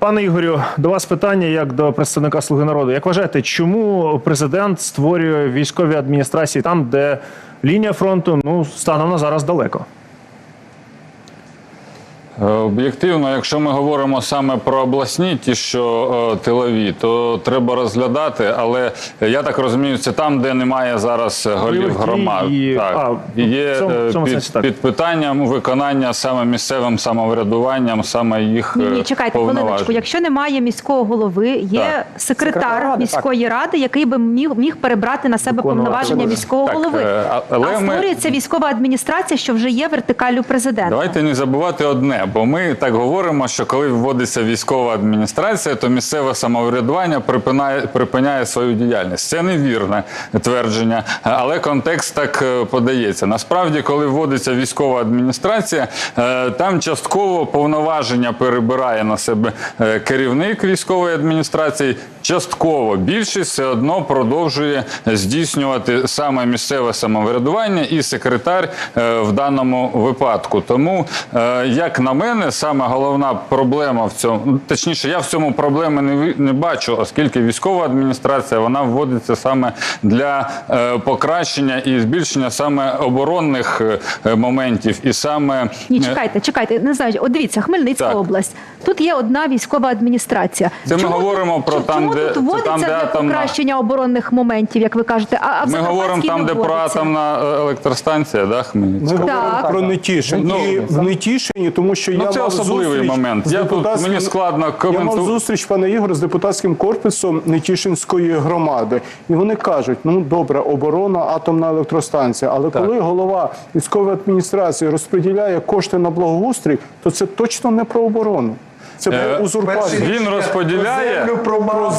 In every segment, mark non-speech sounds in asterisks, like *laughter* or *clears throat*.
Пане Ігорю, до вас питання як до представника Слуги народу. Як вважаєте, чому президент створює військові адміністрації там, де лінія фронту ну станом на зараз далеко? Е, Об'єктивно, якщо ми говоримо саме про обласні, ті, що е, тилові, то треба розглядати. Але я так розумію, це там, де немає зараз голів громад. і- Так. а, Є цьому- е, цьому під, сенсі так. під питанням виконання саме місцевим самоврядуванням, саме їх Ні, ні, чекайте повноважень. хвилиночку. Якщо немає міського голови, є Так. секретар, Секретар ради, міської ради, який би міг, міг перебрати на себе Виконувати повноваження міського Так, голови. е, а- але а ми- створюється військова адміністрація, що вже є вертикалю президента. Давайте не забувати одне, бо ми так говоримо, що коли вводиться військова адміністрація, то місцеве самоврядування припинає, припиняє свою діяльність. Це невірне твердження, але контекст так е, подається. Насправді, коли вводиться військова адміністрація, е, там частково повноваження перебирає на себе е, керівник військової адміністрації. Частково більшість все одно продовжує здійснювати саме місцеве самоврядування і секретар е, в даному випадку. Тому, е, як на мене, саме головна проблема в цьому, точніше, я в цьому проблеми не, не бачу, оскільки військова адміністрація вона вводиться саме для е, покращення і збільшення саме оборонних моментів, і саме Ні, чекайте, чекайте. Не знаю. От дивіться, Хмельницька Так. область. Тут є одна військова адміністрація. Це ми говоримо про чому там, де- тут це вводиться там, де для атомна- покращення оборонних моментів, як ви кажете? А, а в ми говоримо там, не де про вводиться? атомна е, електростанція, да, Хмельницька. Ми Так. говоримо про Нетішин. Ну, і в Нетішині, тому що Ну, я це мав особливий зустріч момент. з Я тут- депутатським- мені складно Я коменту- мав зустріч, пане Ігор, з депутатським корпусом Нетішинської громади. І вони кажуть, ну добре, оборона, атомна електростанція. Але коли голова військової адміністрації розподіляє кошти на благоустрій, то це точно не про оборону. Це Е, про узурпацію. Він розподіляє,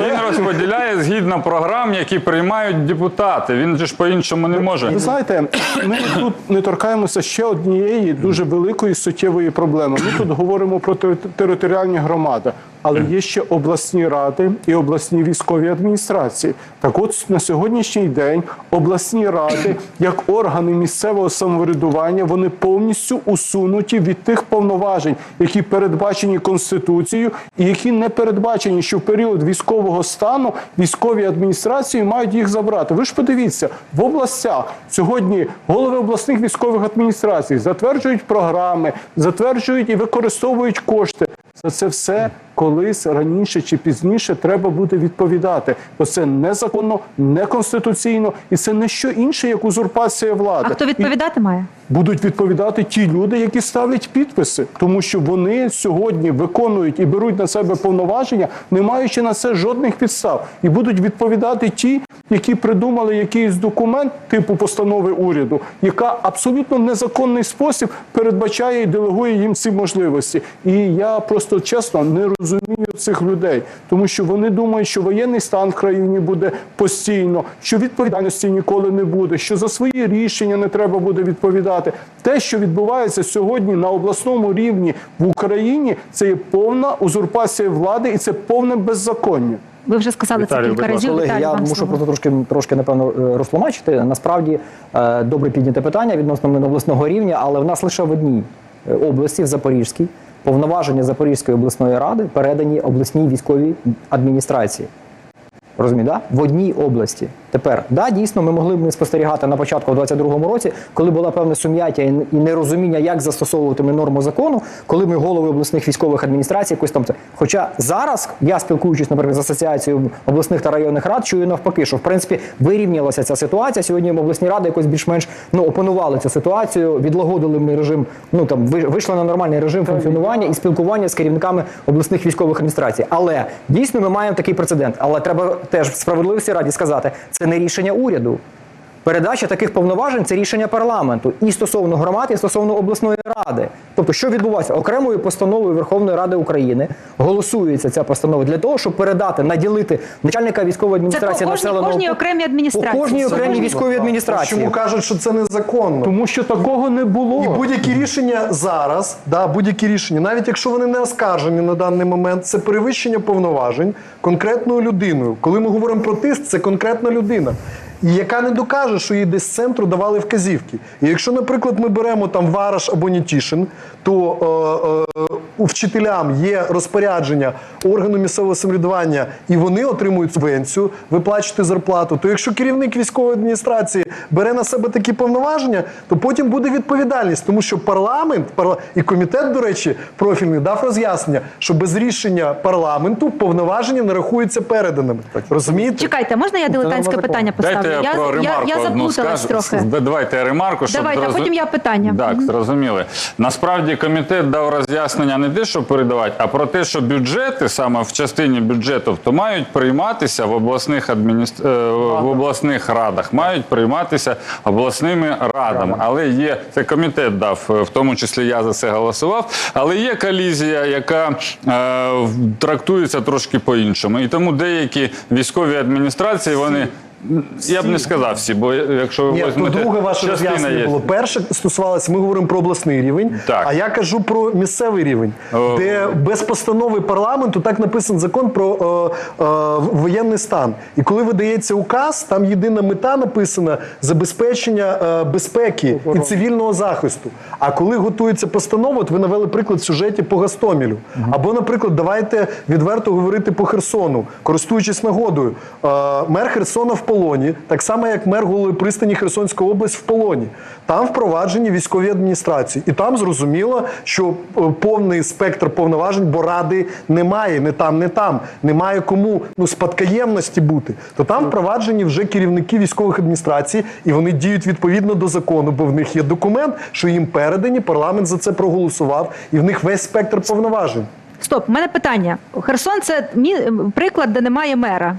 він розподіляє згідно програм, які приймають депутати. Він же ж по-іншому не може. Ви знаєте, ми тут не торкаємося ще однієї дуже великої суттєвої проблеми. Ми тут говоримо про територіальні громади, але є ще обласні ради і обласні військові адміністрації. Так от на сьогоднішній день обласні ради, *clears throat* як органи місцевого самоврядування, вони повністю усунуті від тих повноважень, які передбачені Конституцією, і які не передбачені, що в період військового стану військові адміністрації мають їх забрати. Ви ж подивіться, в областях сьогодні голови обласних військових адміністрацій затверджують програми, затверджують і використовують кошти. За це все колись раніше чи пізніше треба буде відповідати. Бо це незаконно, неконституційно, і це не що інше, як узурпація влади. А хто І- відповідати має? будуть відповідати ті люди, які ставлять підписи, тому що вони сьогодні виконують і беруть на себе повноваження, не маючи на це жодних підстав, і будуть відповідати ті, які придумали якийсь документ типу постанови уряду, яка абсолютно незаконний спосіб передбачає і делегує їм ці можливості. І я просто чесно не розумію цих людей, тому що вони думають, що воєнний стан в країні буде постійно, що відповідальності ніколи не буде, що за свої рішення не треба буде відповідати. Те, що відбувається сьогодні на обласному рівні в Україні, це є повна узурпація влади і це повне беззаконня. Ви вже сказали Віталію, це кілька разів. Колеги, Віталій, я мушу слово. просто трошки трошки напевно е, розтлумачити. Насправді е, добре підняте питання відносно обласного рівня, але в нас лише в одній е, області, в Запорізькій, повноваження Запорізької обласної ради передані обласній військовій адміністрації. Розумієте, да? в одній області. Тепер, да, дійсно, ми могли б не спостерігати на початку в 22-му році, коли була певне сум'яття і і нерозуміння, як застосовувати ми норму закону, коли ми голови обласних військових адміністрацій, якось там це. Хоча зараз я спілкуючись, наприклад, з асоціацією обласних та районних рад, чую навпаки, що в принципі вирівнялася ця ситуація. Сьогодні обласні ради якось більш-менш ну опанували цю ситуацію, відлагодили ми режим. Ну там вийшли на нормальний режим функціонування і спілкування з керівниками обласних військових адміністрацій. Але дійсно ми маємо такий прецедент. Але треба теж в справедливості раді сказати, це не рішення уряду. Передача таких повноважень це рішення парламенту і стосовно громад, і стосовно обласної ради. Тобто, що відбувається окремою постановою Верховної Ради України, голосується ця постанова для того, щоб передати, наділити начальника військової Це адміністрації по кожній, населеного кожній окремій адміністрації. по кожній окремій військовій адміністрації. Чому кажуть, що це незаконно? Тому що такого не було. І будь-які рішення зараз, да, будь-які рішення, навіть якщо вони не оскаржені на даний момент, це перевищення повноважень конкретною людиною. Коли ми говоримо про тиск, це конкретна людина. І яка не докаже, що їй десь з центру давали вказівки. І якщо, наприклад, ми беремо там Вараш або Нітішин, то е, е, у вчителям є розпорядження органу місцевого самоврядування, і вони отримують субвенцію, виплачувати зарплату. То якщо керівник військової адміністрації бере на себе такі повноваження, то потім буде відповідальність, тому що парламент парла- і комітет, до речі, профільний дав роз'яснення, що без рішення парламенту повноваження не рахуються переданими. Розумієте? Чекайте, можна я дилетантське питання поставлю? Дайте я, я, про ремарку я одну скажу. трохи. Давайте я ремарку, щоб Давайте, а потім я питання. Так, зрозуміли. Насправді комітет дав роз'яснення не те, що передавати, а про те, що бюджети саме в частині бюджетів, то мають прийматися в обласних адміністр... е, в обласних радах, мають прийматися обласними радами. Але є це комітет дав, е, в тому числі я за це голосував. Але є колізія, яка е, трактується трошки по-іншому. І тому деякі військові адміністрації вони. Я б не сказав всі, бо якщо ви Ні, то візьмете, друге ваше частина роз'яснення є. було. Перше стосувалося, ми говоримо про обласний рівень, Так. а я кажу про місцевий рівень, О. де без постанови парламенту так написаний закон про е, е, воєнний стан. І коли видається указ, там єдина мета написана забезпечення е, безпеки і цивільного захисту. А коли готується постанова, от ви навели приклад в сюжеті по Гастомілю. Або, наприклад, давайте відверто говорити по Херсону, користуючись нагодою. Е, мер Херсона в полоні, так само як мер голови пристані Херсонської області в полоні. Там впроваджені військові адміністрації, і там зрозуміло, що е, повний спектр повноважень, бо ради немає, не там, не там, немає кому ну спадкоємності бути. То там впроваджені вже керівники військових адміністрацій, і вони діють відповідно до закону, бо в них є документ, що їм передані. Парламент за це проголосував, і в них весь спектр повноважень. Стоп, у мене питання. Херсон це мі- приклад, де немає мера.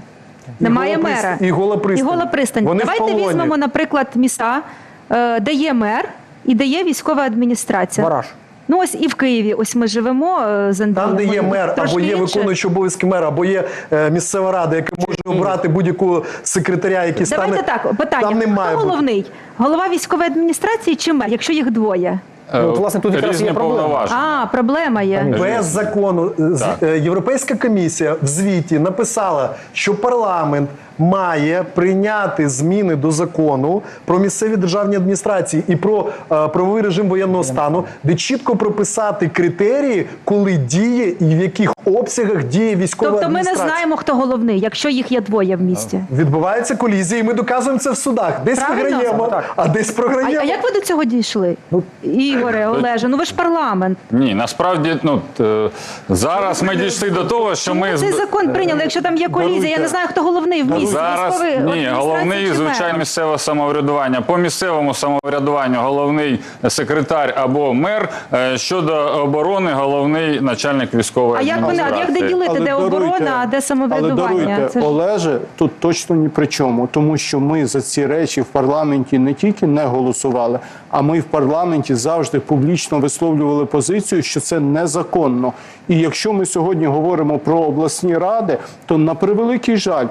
Немає Гола мера. І Гола Пристань. І Гола Пристань. Вони Давайте візьмемо, наприклад, міста, е, де є мер і де є військова адміністрація. Вараж. Ну ось і в Києві. Ось ми живемо е, з Андрієм. Там, де є мер, Трошки або є виконуючий обов'язки мера, або є е, місцева рада, яка може обрати будь-якого секретаря, який Давайте стане. так, питання. Там не має Хто головний? Голова військової адміністрації чи мер, якщо їх двоє? Ну, от, власне, тут якраз є проблема. А, проблема є. Без закону з- е, Європейська комісія в звіті написала, що парламент має прийняти зміни до закону про місцеві державні адміністрації і про е, правовий режим воєнного стану, де чітко прописати критерії, коли діє і в яких обсягах діє військова Тобто ми не адміністрація. знаємо, хто головний, якщо їх є двоє в місті. Відбувається колізія, і ми доказуємо це в судах. Десь Правильно? виграємо, а десь А, програємо. а як ви до цього дійшли? Ігоре, Олеже, ну ви ж парламент. Ні, насправді ну т- зараз ми дійшли до того, що ми Цей з- закон прийняли, якщо там є колізія. Я не знаю, хто головний в місті. Зараз ні, головний звичайно місцеве самоврядування. По місцевому самоврядуванню головний секретар або мер е, щодо оборони, головний начальник військової А як вони, а як де адміністрації. ділити, де даруйте- оборона, а де Але самоврядування? даруйте, Це ж- Олеже тут точно ні при чому, тому що ми за ці речі в парламенті не тільки не голосували, а ми в парламенті завжди публічно висловлювали позицію, що це незаконно. І якщо ми сьогодні говоримо про обласні ради, то на превеликий жаль.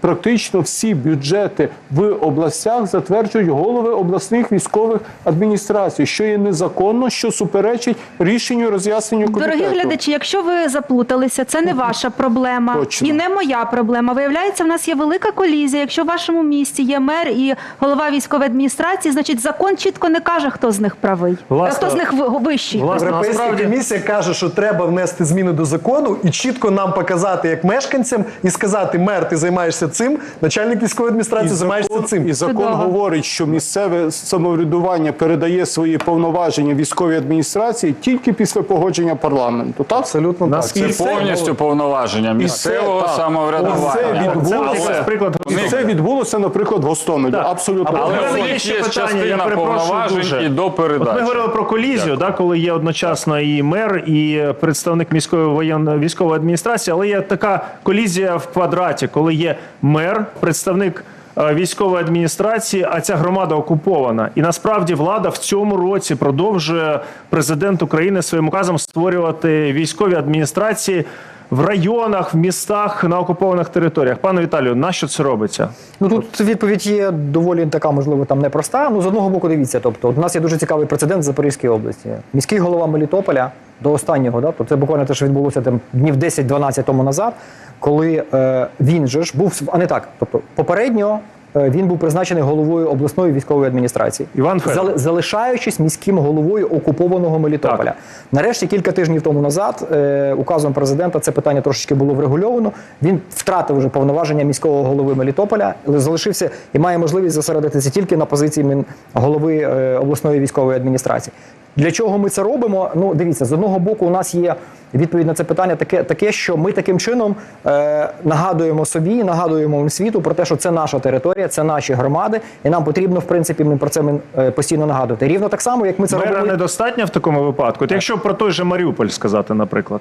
Практично всі бюджети в областях затверджують голови обласних військових адміністрацій, що є незаконно, що суперечить рішенню роз'ясненню комітету. Дорогі глядачі, якщо ви заплуталися, це не ваша проблема Точно. і не моя проблема. Виявляється, в нас є велика колізія. Якщо в вашому місті є мер і голова військової адміністрації, значить закон чітко не каже, хто з них правий, Власне, хто з них вищий. власне, Європейська комісія каже, що треба внести зміни до закону і чітко нам показати як мешканцям і сказати: мер, ти займаєшся цим, начальник військової адміністрації займаєшся цим. І закон Чудово. говорить, що місцеве самоврядування передає свої повноваження військовій адміністрації тільки після погодження парламенту. Так? Абсолютно так. Це повністю повноваження місцевого так. самоврядування. Це відбулося. якраз приклад І це відбулося, наприклад, в Гостомелі. Так. Абсолютно. Але Але є ще питання, я перепрошую повноважень дуже. і до От передачі. ми говорили про колізію, да, коли є одночасно і мер, і представник міської воєнної військової адміністрації, але є така колізія в квадраті, коли є мер, представник е, військової адміністрації, а ця громада окупована. І насправді влада в цьому році продовжує президент України своїм указом створювати військові адміністрації. В районах, в містах на окупованих територіях. Пане Віталію, на що це робиться? Ну тут відповідь є доволі така, можливо, там непроста. Ну з одного боку, дивіться, тобто, у нас є дуже цікавий прецедент в Запорізькій області. Міський голова Мелітополя до останнього, да, то це буквально те, що відбулося там днів 10-12 тому назад, коли е, він же ж був а не так. Тобто, попередньо він був призначений головою обласної військової адміністрації, Іван Федоров. Залишаючись міським головою окупованого Мелітополя. Так. Нарешті кілька тижнів тому назад е, указом президента це питання трошечки було врегульовано. Він втратив вже повноваження міського голови Мелітополя, залишився і має можливість зосередитися тільки на позиції голови е, обласної військової адміністрації. Для чого ми це робимо? Ну, дивіться, з одного боку, у нас є відповідь на це питання таке, таке що ми таким чином е, нагадуємо собі, нагадуємо світу про те, що це наша територія, це наші громади, і нам потрібно, в принципі, ми про це ми, е, постійно нагадувати. Рівно так само, як ми це Мера робимо. недостатньо в такому випадку. От якщо про той же Маріуполь сказати, наприклад.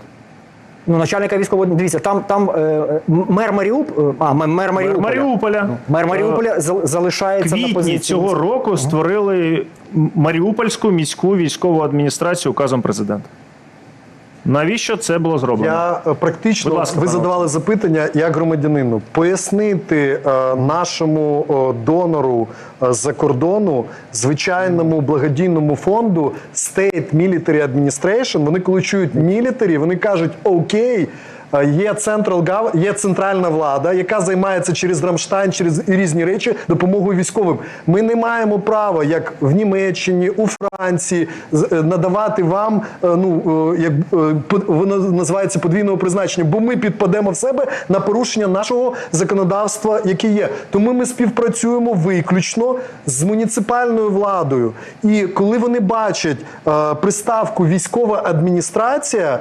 Ну, начальника військового дивіться, там там е, мер Маріуп, а м- мер Маріуполя. Маріуполя. Мер Маріуполя залишається залишається на квітні позиції. цього року створили Маріупольську міську військову адміністрацію указом президента. Навіщо це було зроблено? Я е, практично ласка, ви пане задавали запитання як громадянину. Пояснити е, нашому е, донору е, з-за кордону, звичайному благодійному фонду State Military Administration, Вони коли чують мілітарі, вони кажуть окей. Е, Є Gov- є центральна влада, яка займається через Рамштайн, через різні речі допомогою військовим. Ми не маємо права, як в Німеччині, у Франції, е, надавати вам е, ну як воно називається подвійного призначення, бо ми підпадемо в себе на порушення нашого законодавства, яке є. Тому ми співпрацюємо виключно з муніципальною владою. І коли вони бачать приставку військова адміністрація,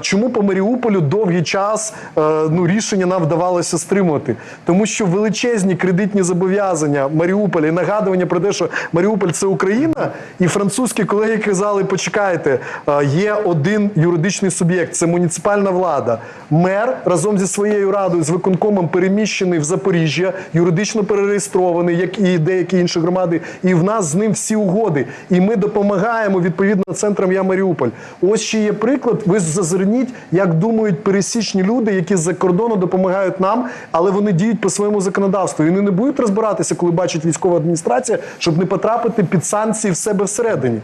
чому по Маріуполю довгий час е, ну рішення нам вдавалося стримувати, тому що величезні кредитні зобов'язання Маріуполя і нагадування про те, що Маріуполь це Україна, і французькі колеги казали: почекайте, е, є один юридичний суб'єкт, це муніципальна влада. Мер разом зі своєю радою з виконкомом переміщений в Запоріжжя, юридично перереєстрований, як і деякі інші громади. І в нас з ним всі угоди. І ми допомагаємо відповідно центрам Я Маріуполь. Ось ще є приклад. Ви зазирніть, як думають пересічні люди, які з-за кордону допомагають нам, але вони діють по своєму законодавству. І вони не будуть розбиратися, коли бачать військова адміністрація, щоб не потрапити під санкції в себе всередині.